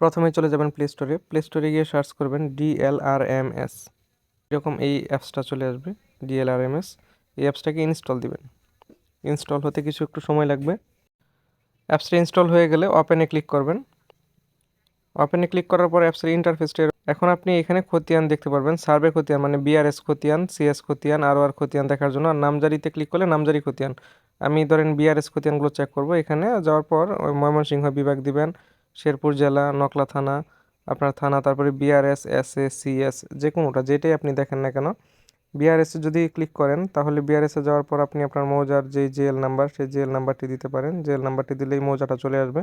প্রথমে চলে যাবেন প্লে স্টোরে প্লে স্টোরে গিয়ে সার্চ করবেন ডিএলআরএমএস এরকম এই অ্যাপসটা চলে আসবে ডিএলআরএমএস এই অ্যাপসটাকে ইনস্টল দিবেন। ইনস্টল হতে কিছু একটু সময় লাগবে। অ্যাপসটা ইনস্টল হয়ে গেলে ওপেনে ক্লিক করবেন। ওপেনে ক্লিক করার পর অ্যাপসের ইন্টারফেসটা এখন আপনি এখানে খতিয়ান দেখতে পারবেন। সার্ভে খতিয়ান মানে বিআরএস খতিয়ান সিএস খতিয়ান আর আর খতিয়ান দেখার জন্য। আর নামজারিতে ক্লিক করলে নামজারি খতিয়ান। আমি ধরেন বিআরএস খতিয়ানগুলো চেক করব। এখানে যাওয়ার পর ময়মনসিংহ বিভাগ দিবেন। শেরপুর জেলা, নকলা থানা, আপনার থানা, তারপরে বিআরএস এস এ সিএস যে কোনোটা যেটাই আপনি দেখেন না কেন বিআরএসে যদি ক্লিক করেন, তাহলে বিআরএসে যাওয়ার পর আপনি আপনার মৌজার যে জেএল নাম্বার সেই জেএল নাম্বারটি দিতে পারেন। জেএল নাম্বারটি দিলেই মৌজাটা চলে আসবে।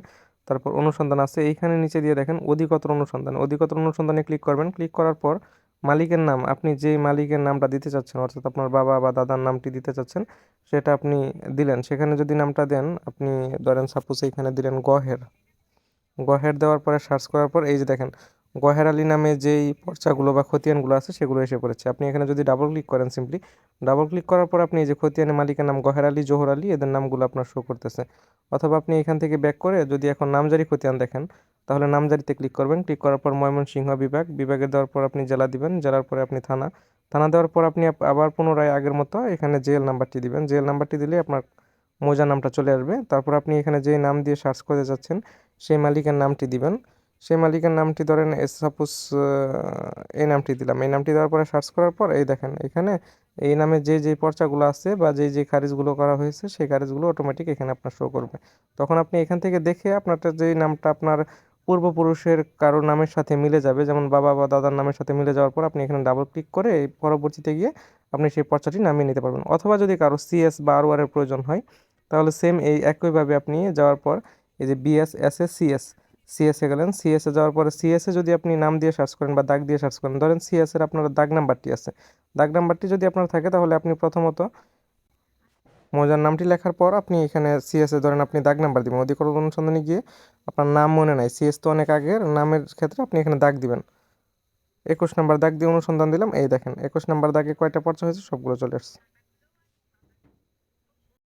তারপর অনুসন্ধান আছে, এইখানে নিচে দিয়ে দেখেন, অধিকতর অনুসন্ধান। অধিকতর অনুসন্ধানে ক্লিক করবেন। ক্লিক করার পর মালিকের নাম, আপনি যেই মালিকের নামটা দিতে চাচ্ছেন, অর্থাৎ আপনার বাবা বা দাদার নামটি দিতে চাচ্ছেন, সেটা আপনি দিলেন। সেখানে যদি নামটা দেন, আপনি ধরেন সাপোজ এইখানে দিলেন গহের। গহের দেওয়ার পরে সার্চ করার পর, এই যে দেখেন, গহের আলী নামে যেই পর্চাগুলো বা খতিয়ানগুলো আছে, সেগুলো এসে পড়েছে। আপনি এখানে যদি ডাবল ক্লিক করেন সিম্পলি ডাবল ক্লিক করার পর আপনি এই যে খতিয়ানের মালিকের নাম গহের আলী, জোহর আলী, এদের নামগুলো আপনার শো করতেছে। অথবা আপনি এখান থেকে ব্যাক করে যদি এখন নামজারি খতিয়ান দেখেন, তাহলে নামজারিতে ক্লিক করবেন। ক্লিক করার পর ময়মনসিংহ বিভাগ, বিভাগে দেওয়ার পর আপনি জেলা দিবেন। জেলার পরে আপনি থানা। থানা দেওয়ার পর আপনি আবার পুনরায় আগের মতো এখানে জেল নাম্বারটি দিবেন। জেল নাম্বারটি দিলে আপনার মোজা নামটা চলে আসবে। তারপর আপনি এখানে যে নাম দিয়ে সার্চ করতে যাচ্ছেন সেই মালিকের নামটি দিবেন। সেই মালিকের নামটি ধরেন সাপোজ এই নামটি দিলাম। এই নামটি দেওয়ার পরে সার্চ করার পর, এই দেখেন, এখানে এই নামে যে যে পর্চাগুলো আছে বা যে যে খারিজগুলো করা হয়েছে, সেই খারিজগুলো অটোমেটিক এখানে আপনার শো করবে। তখন আপনি এখান থেকে দেখে আপনারটা যেই নামটা আপনার পূর্বপুরুষের কারোর নামের সাথে মিলে যাবে। যেমন বাবা বা দাদার নামের সাথে মিলে যাওয়ার পর আপনি এখানে ডাবল ক্লিক করে পরবর্তীতে গিয়ে আপনি সেই পর্চাটি নামিয়ে নিতে পারবেন। অথবা যদি কারও সিএস বা আর এর প্রয়োজন হয়, তাহলে সেম এই একইভাবে আপনি যাওয়ার পর এই যে BS S S CS CSA গেলেন। সিএসএ যাওয়ার পরে সিএসএ যদি আপনি নাম দিয়ে সার্চ করেন বা দাগ দিয়ে সার্চ করেন, ধরেন সিএস এর আপনার দাগ নাম্বারটি আছে। দাগ নাম্বারটি যদি আপনার থাকে, তাহলে আপনি প্রথমত মৌজার নামটি লেখার পর আপনি এখানে সিএসএ ধরেন আপনি দাগ নাম্বার দিবেন। অধিকর অনুসন্ধানে গিয়ে আপনার নাম মনে নাই। সিএস তো অনেক আগের, নামের ক্ষেত্রে আপনি এখানে দাগ দিবেন। একুশ নাম্বার দাগ দিয়ে অনুসন্ধান দিলাম। এই দেখেন, একুশ নাম্বার দাগে কয়টা পর্চা হয়েছে? সবগুলো চলে আসছে।